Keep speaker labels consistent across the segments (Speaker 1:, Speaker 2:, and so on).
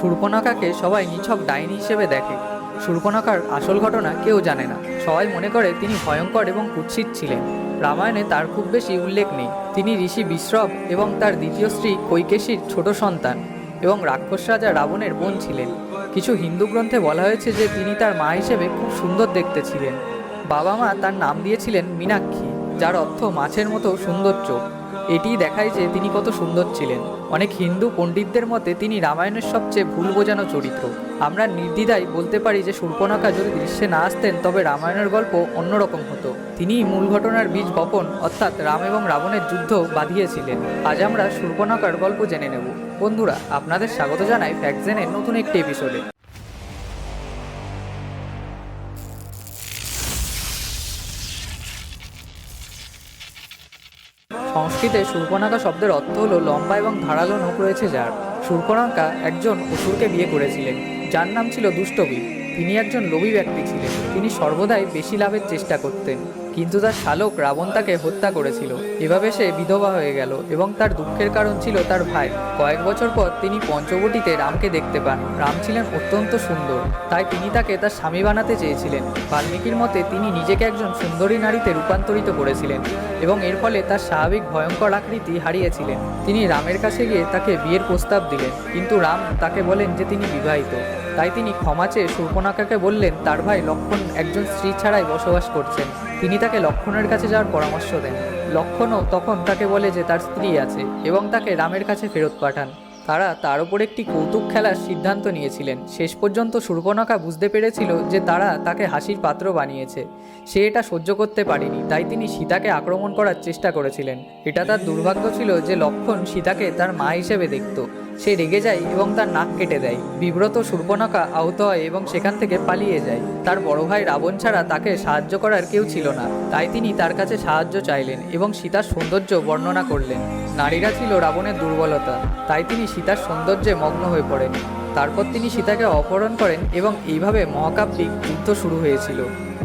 Speaker 1: শূর্পণখাকে সবাই নিছক ডাইনি হিসেবে দেখে। শূর্পণখার আসল ঘটনা কেউ জানে না। সবাই মনে করে তিনি ভয়ঙ্কর এবং কুৎসিত ছিলেন। রামায়ণে তার খুব বেশি উল্লেখ নেই। তিনি ঋষি বিশ্রব এবং তার দ্বিতীয় স্ত্রী কৈকেশীর ছোট সন্তান এবং রাক্ষস রাজা রাবণের বোন ছিলেন। কিছু হিন্দু গ্রন্থে বলা হয়েছে যে তিনি তার মা হিসেবে খুব সুন্দর দেখতে ছিলেন। বাবা মা তার নাম দিয়েছিলেন মীনাক্ষী, যার অর্থ মাছের মতো সুন্দর চোখ। এটি দেখায় যে তিনি কত সুন্দর ছিলেন। অনেক হিন্দু পণ্ডিতদের মতে তিনি রামায়ণের সবচেয়ে ভুল বোঝানো চরিত্র। আমরা নির্দ্বিধায় বলতে পারি যে শূর্পণখা যদি দৃশ্যে না আসতেন, তবে রামায়ণের গল্প অন্যরকম হতো। তিনিই মূল ঘটনার বীজ বপন, অর্থাৎ রাম এবং রাবণের যুদ্ধ বাঁধিয়েছিলেন। আজ আমরা শূর্পণখার গল্প জেনে নেব। বন্ধুরা, আপনাদের স্বাগত জানাই ফ্যাক্টজেনের নতুন একটি এপিসোডে সংস্কৃতে শূর্পণাখা শব্দের অর্থ হলো লম্বা এবং ধারালো নখ রয়েছে যার। শূর্পণাখা একজন অসুরকে বিয়ে করেছিলেন। যার নাম ছিল দুষ্টবীর তিনি একজন লোভী ব্যক্তি ছিলেন। তিনি সর্বদাই বেশি লাভের চেষ্টা করতেন। কিন্তু তার শালক রাবণ তাকে হত্যা করেছিল। এভাবে সে বিধবা হয়ে গেল এবং তার দুঃখের কারণ ছিল তার ভাই। কয়েক বছর পর তিনি পঞ্চবটিতে রামকে দেখতে পান। রাম ছিলেন অত্যন্ত সুন্দর, তাই তিনি তাকে তার স্বামী বানাতে চেয়েছিলেন। বাল্মীকির মতে তিনি নিজেকে একজন সুন্দরী নারীতে রূপান্তরিত করেছিলেন এবং এর ফলে তার স্বাভাবিক ভয়ঙ্কর আকৃতি হারিয়েছিলেন। তিনি রামের কাছে গিয়ে তাকে বিয়ের প্রস্তাব দিলেন, কিন্তু রাম তাকে বলেন যে তিনি বিবাহিত। তাই তিনি ক্ষমা চেয়ে শূর্পণাখাকে বললেন, তার ভাই লক্ষণ একজন স্ত্রী ছাড়াই বসবাস করছেন। তিনি তাকে লক্ষণের কাছে যাওয়ার পরামর্শ দেন। লক্ষণও তখন তাকে বলে যে তার স্ত্রী আছে এবং তাকে রামের কাছে ফেরত পাঠান। তারা তার উপর একটি কৌতুক খেলার সিদ্ধান্ত নিয়েছিলেন। শেষ পর্যন্ত শূর্পণখা বুঝতে পেরেছিল যে তারা তাকে হাসির পাত্র বানিয়েছে। সে এটা সহ্য করতে পারেনি, তাই তিনি সীতাকে আক্রমণ করার চেষ্টা করেছিলেন। এটা তার দুর্ভাগ্য ছিল যে লক্ষণ সীতাকে তার মা হিসেবে দেখত। সে রেগে যায় এবং তার নাক কেটে দেয়। বিব্রত শূর্পণখা আহত হয় এবং সেখান থেকে পালিয়ে যায়। তার বড় ভাই রাবণ ছাড়া তাকে সাহায্য করার কেউ ছিল না। তাই তিনি তার কাছে সাহায্য চাইলেন এবং সীতার সৌন্দর্য বর্ণনা করলেন। নারীরা ছিল রাবণের দুর্বলতা। তাই তিনি সীতার সৌন্দর্যে মগ্ন হয়ে পড়েন। তারপর তিনি সীতাকে অপহরণ করেন এবং এইভাবে মহাকাব্যিক যুদ্ধ শুরু হয়েছিল।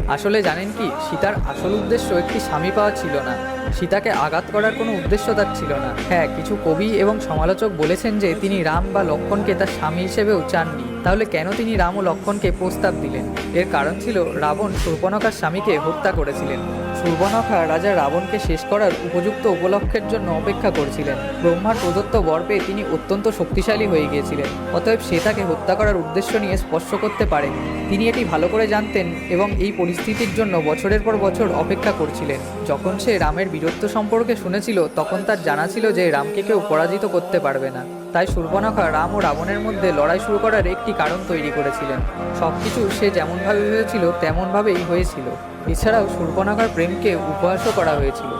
Speaker 1: আসলে জানেন কি, সীতার আসল উদ্দেশ্য একটি স্বামী পাওয়া ছিল না। সীতাকে আঘাত করার কোনো উদ্দেশ্য তার ছিল না। হ্যাঁ কিছু কবি এবং সমালোচক বলেছেন যে তিনি রাম বা লক্ষণকে তার স্বামী হিসেবেও চাননি। তাহলে কেন তিনি রাম ও লক্ষণকে প্রস্তাব দিলেন? এর কারণ ছিল রাবণ সুপনকার স্বামীকে হত্যা করেছিলেন। শূর্পণখা রাজা রাবণকে শেষ করার উপযুক্ত উপলক্ষের জন্য অপেক্ষা করছিলেন। ব্রহ্মার প্রদত্ত বর পেয়ে তিনি অত্যন্ত শক্তিশালী হয়ে গিয়েছিলেন। অতএব সে তাকে হত্যা করার উদ্দেশ্য নিয়ে স্পর্শ করতে পারেন। তিনি এটি ভালো করে জানতেন এবং এই পরিস্থিতির জন্য বছরের পর বছর অপেক্ষা করছিলেন। যখন সে রামের বীরত্ব সম্পর্কে শুনেছিল, তখন তার জানা ছিল যে রামকে কেউ পরাজিত করতে পারবে না। তাই শূর্পণখা রাম ও রাবণের মধ্যে লড়াই শুরু করার একটি কারণ তৈরি করেছিলেন। সবকিছু সে যেমনভাবে ভেবেছিল, তেমনভাবেই হয়েছিল। এছাড়াও শূর্পণখার প্রেমকে উপহাসও করা হয়েছিল।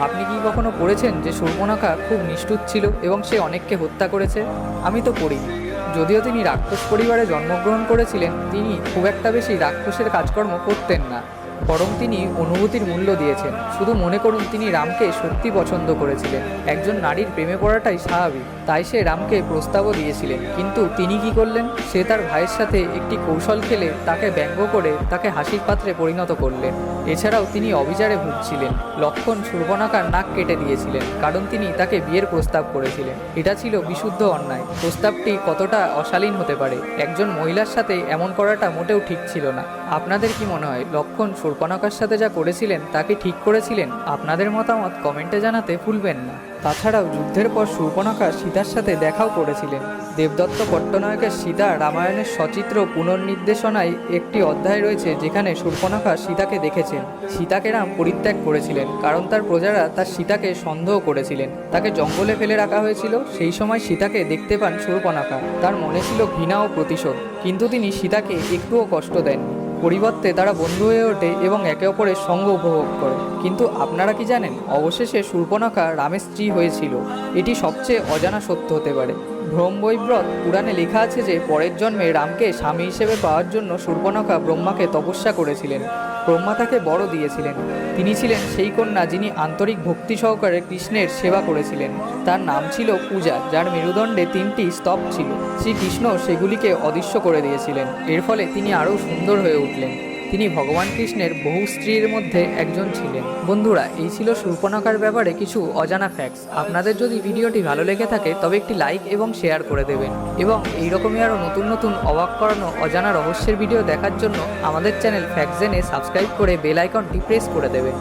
Speaker 1: আপনি কি কখনো পড়েছেন যে শূর্পণখা খুব নিষ্ঠুর ছিল এবং সে অনেককে হত্যা করেছে? আমি তো পড়িনি। যদিও তিনি রাক্ষস পরিবারে জন্মগ্রহণ করেছিলেন, তিনি খুব একটা বেশি রাক্ষসের কাজকর্ম করতেন না। বরং তিনি অনুভূতির মূল্য দিয়েছেন। শুধু মনে করুন, তিনি রামকে সত্যি পছন্দ করেছিলেন। একজন নারীর প্রেমে পড়াটাই স্বাভাবিক। তাই সে রামকে প্রস্তাবও দিয়েছিলেন। কিন্তু তিনি কি করলেন? সে তার ভাইয়ের সাথে একটি কৌশল খেলে তাকে ব্যঙ্গ করে তাকে হাসির পাত্রে পরিণত করলেন। এছাড়াও তিনি অবিচারে ভুগছিলেন। লক্ষণ শূর্পণাকার নাক কেটে দিয়েছিলেন, কারণ তিনি তাকে বিয়ের প্রস্তাব করেছিলেন। এটা ছিল বিশুদ্ধ অন্যায়। প্রস্তাবটি কতটা অশালীন হতে পারে? একজন মহিলার সাথে এমন করাটা মোটেও ঠিক ছিল না। আপনাদের কি মনে হয়? লক্ষণ শূর্পণাকার সাথে যা করেছিলেন তাকে ঠিক করেছিলেন? আপনাদের মতামত কমেন্টে জানাতে ভুলবেন না। তাছাড়াও, যুদ্ধের পর শূর্পণখা সীতার সাথে দেখাও করেছিলেন। দেবদত্ত পট্টনায়কের সীতা রামায়ণের সচিত্র পুনর্নির্দেশনায় একটি অধ্যায় রয়েছে যেখানে শূর্পণখা সীতাকে দেখেছেন। সীতাকে রাম পরিত্যাগ করেছিলেন, কারণ তার প্রজারা তার সীতাকে সন্দেহ করেছিলেন। তাকে জঙ্গলে ফেলে রাখা হয়েছিল, সেই সময় সীতাকে দেখতে পান শূর্পণখা তার মনে ছিল ঘৃণা ও প্রতিশোধ, কিন্তু তিনি সীতাকে একটুও কষ্ট দেননি। পরিবর্তে তারা বন্ধু হয়ে ওঠে এবং একে অপরের সঙ্গ উপভোগ করে। কিন্তু আপনারা কি জানেন, অবশেষে শূর্পণখা রামের স্ত্রী হয়েছিল। এটি সবচেয়ে অজানা সত্য হতে পারে। ভ্রম বৈব্রত পুরাণে লেখা আছে যে, পরের জন্মে রামকে স্বামী হিসেবে পাওয়ার জন্য শূর্পণখা ব্রহ্মাকে তপস্যা করেছিলেন। ব্রহ্মা তাকে বড় দিয়েছিলেন। তিনি ছিলেন সেই কন্যা যিনি আন্তরিক ভক্তি সহকারে কৃষ্ণের সেবা করেছিলেন। তার নাম ছিল পূজা, যার মেরুদণ্ডে তিনটি স্তব ছিল। শ্রীকৃষ্ণ সেগুলিকে অদৃশ্য করে দিয়েছিলেন। এর ফলে তিনি আরও সুন্দর হয়ে উঠলেন। তিনি ভগবান কৃষ্ণের বহু স্ত্রীর মধ্যে একজন ছিলেন। বন্ধুরা, এই ছিল সুপনাকার ব্যাপারে কিছু অজানা ফ্যাক্টস আপনাদের যদি ভিডিওটি ভালো লেগে থাকে, তবে একটি লাইক এবং শেয়ার করে দেবেন। এবং এইরকমই আরও নতুন নতুন অবাক করানো অজানা রহস্যের ভিডিও দেখার জন্য আমাদের চ্যানেল ফ্যাক্টজেনে সাবস্ক্রাইব করে বেল আইকনটি প্রেস করে দেবেন।